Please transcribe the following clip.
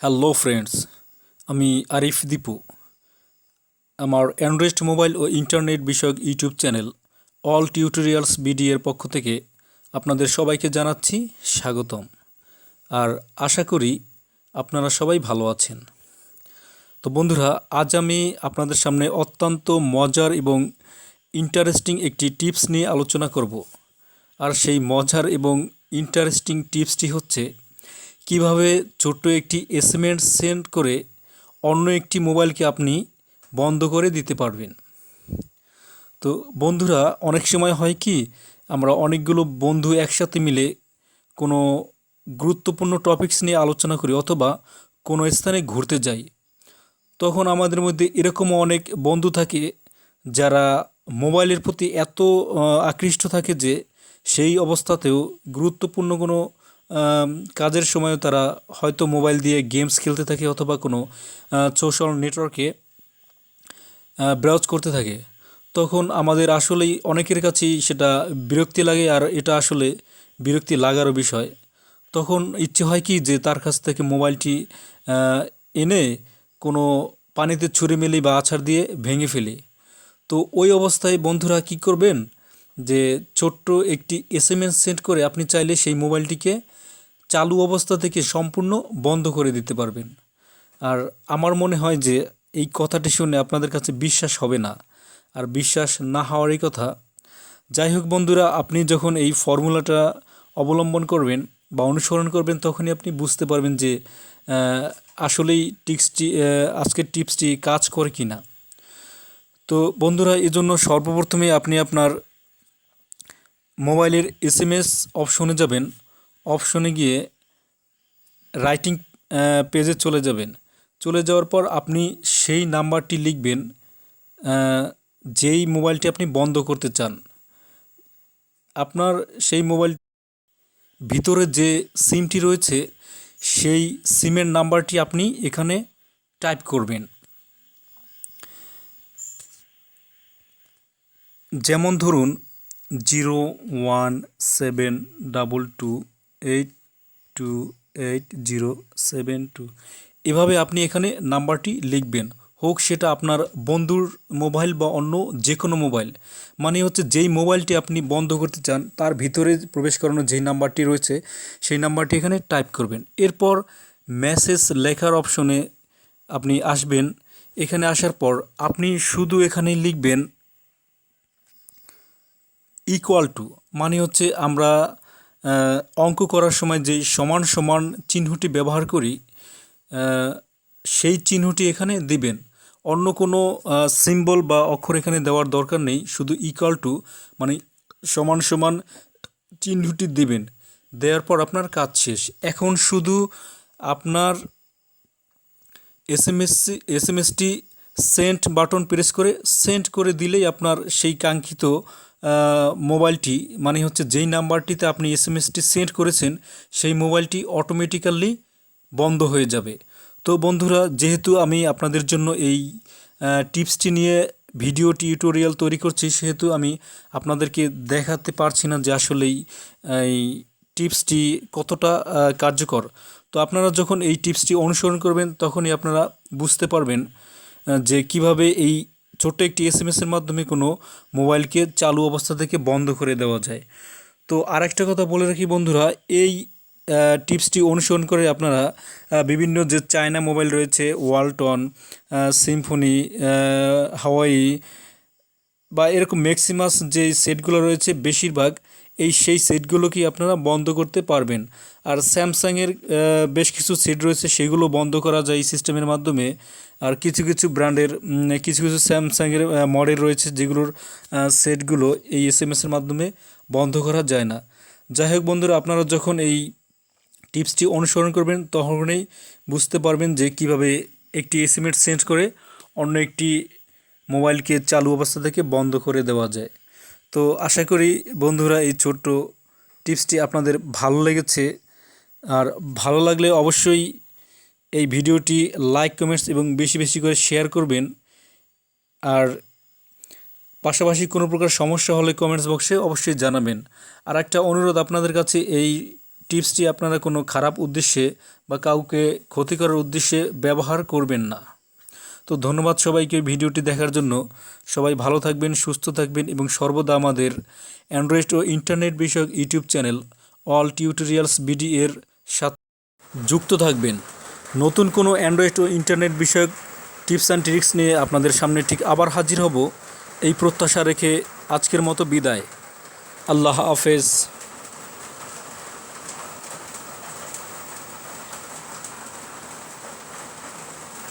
Hello friends আমি আরিফ দীপু। আমার Android mobile ও ইন্টারনেট বিষয়ক YouTube channel all tutorials BD পক্ষ থেকে আপনাদের সবাইকে জানাচ্ছি স্বাগতম। আর আশা করি আপনারা সবাই ভালো আছেন। তো বন্ধুরা, আজ আমি আপনাদের সামনে অত্যন্ত মজার এবং ইন্টারেস্টিং একটি টিপস নিয়ে আলোচনা করব। আর সেই মজার এবং ইন্টারেস্টিং টিপসটি হচ্ছে কীভাবে ছোট্ট একটি এসএমএস সেন্ড করে অন্য একটি মোবাইলকে আপনি বন্ধ করে দিতে পারবেন? তো বন্ধুরা, অনেক সময় হয় কি, আমরা অনেকগুলো বন্ধু একসাথে মিলে কোনো গুরুত্বপূর্ণ টপিকস নিয়ে আলোচনা করি অথবা কোনো স্থানে ঘুরতে যাই। তখন আমাদের মধ্যে এরকমও অনেক বন্ধু থাকে যারা মোবাইলের প্রতি এত আকৃষ্ট থাকে যে সেই অবস্থাতেও গুরুত্বপূর্ণ কোনো কাজের সময়ও তারা হয়তো মোবাইল দিয়ে গেমস খেলতে থাকে অথবা কোনো সোশ্যাল নেটওয়ার্কে ব্রাউজ করতে থাকে। তখন আমাদের আসলেই অনেকের কাছেই সেটা বিরক্তি লাগে আর এটা আসলে বিরক্তি লাগারও বিষয়। তখন ইচ্ছে হয় কি যে তার কাছ থেকে মোবাইলটি এনে কোনো পানিতে ছুঁড়ে মেলি বা আছাড় দিয়ে ভেঙে ফেলি। তো ওই অবস্থায় বন্ধুরা কি করবেন? যে ছোট্ট একটি এস এম এস সেন্ড করে আপনি চাইলে সেই মোবাইলটিকে চালু অবস্থা থেকে সম্পূর্ণ বন্ধ করে দিতে পারবেন। আর আমার মনে হয় যে এই কথাটি শুনে আপনাদের কাছে বিশ্বাস হবে না। আর বিশ্বাস না হওয়ারই কথা, যাই হোক বন্ধুরা, আপনি যখন এই ফর্মুলাটা অবলম্বন করবেন বা অনুসরণ করবেন, তখনই আপনি বুঝতে পারবেন যে আসলেই টিপসটি আজকের টিপসটি কাজ করে কি না তো বন্ধুরা, এজন্য সর্বপ্রথমে আপনি আপনার মোবাইলের এসএমএস অপশনে যাবেন। অপশনে গিয়ে রাইটিং পেজে চলে যাবেন। চলে যাওয়ার পর আপনি সেই নাম্বারটি লিখবেন যেই মোবাইলটি আপনি বন্ধ করতে চান। আপনার সেই মোবাইল ভিতরে যে সিমটি রয়েছে, সেই সিমের নাম্বারটি আপনি এখানে টাইপ করবেন। যেমন ধরুন zero one seven double two eight two eight zero seven two এভাবে আপনি এখানে নাম্বারটি লিখবেন। হোক সেটা আপনার বন্ধুর মোবাইল বা অন্য যে কোনো মোবাইল। মানে হচ্ছে যেই মোবাইলটি আপনি বন্ধ করতে চান, তার ভিতরে প্রবেশ করানো যেই নাম্বারটি রয়েছে, সেই নাম্বারটি এখানে টাইপ করবেন। এরপর মেসেজ লেখার অপশনে আপনি আসবেন। এখানে আসার পর আপনি শুধু এখানে লিখবেন ইকুয়াল টু মানে হচ্ছে আমরা অঙ্ক করার সময় যে সমান সমান চিহ্নটি ব্যবহার করি সেই চিহ্নটি এখানে দিবেন। অন্য কোনো সিম্বল বা অক্ষর এখানে দেওয়ার দরকার নেই, শুধু ইকুয়াল টু মানে সমান সমান চিহ্নটি দিবেন। দেওয়ার পর আপনার কাজ শেষ। এখন শুধু আপনার S M S S M ST send button press করে সেন্ট করে দিলেই আপনার সেই কাঙ্ক্ষিত মোবাইলটি মানে হচ্ছে যেই নাম্বারটিতে আপনি এস এম এসটি সেন্ড করেছেন, সেই মোবাইলটি অটোমেটিক্যালি বন্ধ হয়ে যাবে। তো বন্ধুরা, যেহেতু আমি আপনাদের জন্য এই টিপসটি নিয়ে ভিডিও টিউটোরিয়াল তৈরি করছি, সেহেতু আমি আপনাদেরকে দেখাতে পারছি না যে আসলেই এই টিপসটি কতটা কার্যকর। তো আপনারা যখন এই টিপসটি অনুসরণ করবেন, তখনই আপনারা বুঝতে পারবেন যে কীভাবে এই ছোট্ট একটি এস এম এসের মাধ্যমে কোনো মোবাইলকে চালু অবস্থা থেকে বন্ধ করে দেওয়া যায়। তো আর একটা কথা বলে রাখি বন্ধুরা, এই টিপসটি অনুসরণ করে আপনারা বিভিন্ন যে চায়না মোবাইল রয়েছে ওয়ালটন সিম্ফনি হাওয়াই বা এরকম ম্যাক্সিমাস যে সেটগুলো রয়েছে, বেশিরভাগ এই সেই সেটগুলোকেই আপনারা বন্ধ করতে পারবেন। আর স্যামসাংয়ের বেশ কিছু সেট রয়েছে, সেগুলো বন্ধ করা যায় এই সিস্টেমের মাধ্যমে। আর কিছু কিছু ব্র্যান্ডের কিছু কিছু স্যামসাংয়ের মডেল রয়েছে যেগুলোর সেটগুলো এই এস এম এসের মাধ্যমে বন্ধ করা যায় না। যাই হোক বন্ধুরা, আপনারা যখন এই টিপসটি অনুসরণ করবেন, তখনই বুঝতে পারবেন যে কীভাবে একটি এসএমএস সেন্ড করে অন্য একটি মোবাইলকে চালু অবস্থা থেকে বন্ধ করে দেওয়া যায়। তো আশা করি বন্ধুরা, এই ছোট্ট টিপসটি আপনাদের ভালো লেগেছে। আর ভালো লাগলে অবশ্যই এই ভিডিওটি লাইক, কমেন্টস এবং বেশি বেশি করে শেয়ার করবেন। আর পাশাপাশি কোনো প্রকার সমস্যা হলে কমেন্টস বক্সে অবশ্যই জানাবেন। আর একটা অনুরোধ আপনাদের কাছে, এই টিপসটি আপনারা কোনো খারাপ উদ্দেশ্যে বা কাউকে ক্ষতি করার উদ্দেশ্যে ব্যবহার করবেন না। তো ধন্যবাদ সবাইকে ভিডিওটি দেখার জন্য। সবাই ভালো থাকবেন, সুস্থ থাকবেন এবং সর্বদা আমাদের অ্যান্ড্রয়েড ও ইন্টারনেট বিষয়ক YouTube channel all tutorials BD এর সাথে যুক্ত থাকবেন। নতুন কোনো অ্যান্ড্রয়েড ও ইন্টারনেট বিষয়ক টিপস অ্যান্ড ট্রিক্স নিয়ে আপনাদের সামনে ঠিক আবার হাজির হব। এই প্রত্যাশা রেখে আজকের মতো বিদায়। আল্লাহ হাফেজ।